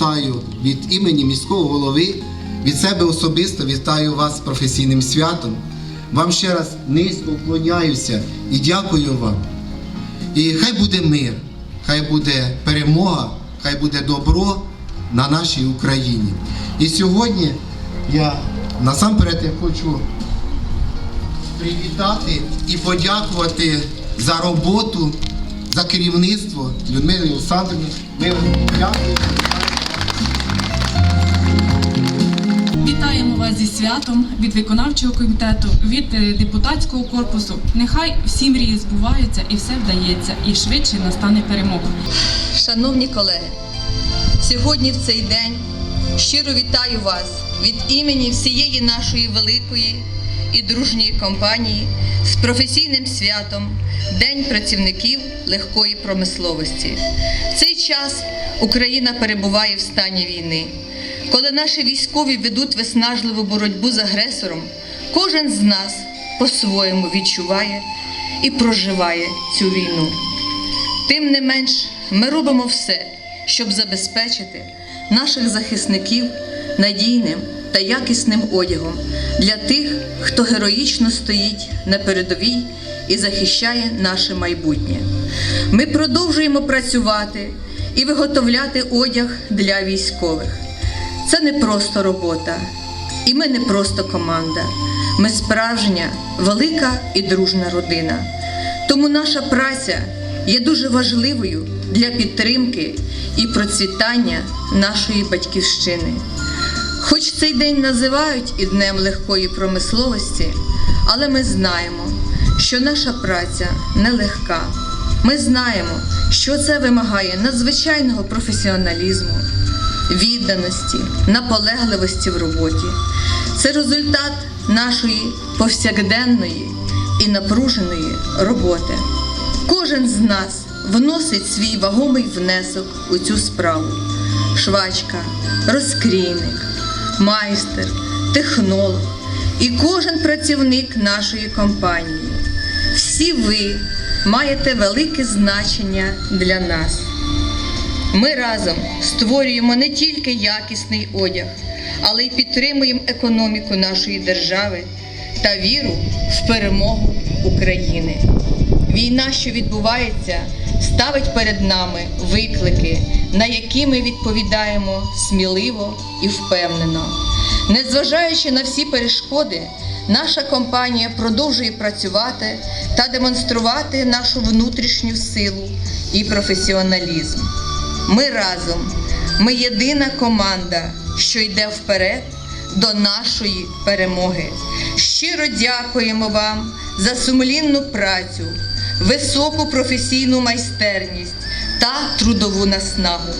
бажаю від імені міського голови, від себе особисто вітаю вас з професійним святом. Вам ще раз низько вклоняюся і дякую вам. І хай буде мир, хай буде перемога, хай буде добро на нашій Україні. І сьогодні я насамперед я хочу привітати і подякувати за роботу, за керівництво Людмилі Олександрівні. Ми дякуємо. Вас зі святом від виконавчого комітету, від е, депутатського корпусу. Нехай всі мрії збуваються і все вдається, і швидше настане перемога. Шановні колеги, сьогодні в цей день щиро вітаю вас від імені всієї нашої великої і дружньої компанії з професійним святом День працівників легкої промисловості. В цей час Україна перебуває в стані війни. Коли наші військові ведуть виснажливу боротьбу з агресором, кожен з нас по-своєму відчуває і проживає цю війну. Тим не менш, ми робимо все, щоб забезпечити наших захисників надійним та якісним одягом для тих, хто героїчно стоїть на передовій і захищає наше майбутнє. Ми продовжуємо працювати і виготовляти одяг для військових. Це не просто робота, і ми не просто команда. Ми справжня, велика і дружна родина. Тому наша праця є дуже важливою для підтримки і процвітання нашої батьківщини. Хоч цей день називають і Днем легкої промисловості, але ми знаємо, що наша праця нелегка. Ми знаємо, що це вимагає надзвичайного професіоналізму, відданості, наполегливості в роботі. Це результат нашої повсякденної і напруженої роботи. Кожен з нас вносить свій вагомий внесок у цю справу: швачка, розкрійник, майстер, технолог і кожен працівник нашої компанії. Всі ви маєте велике значення для нас. Ми разом створюємо не тільки якісний одяг, але й підтримуємо економіку нашої держави та віру в перемогу України. Війна, що відбувається, ставить перед нами виклики, на які ми відповідаємо сміливо і впевнено. Незважаючи на всі перешкоди, наша компанія продовжує працювати та демонструвати нашу внутрішню силу і професіоналізм. Ми разом, ми єдина команда, що йде вперед до нашої перемоги. Щиро дякуємо вам за сумлінну працю, високу професійну майстерність та трудову наснагу.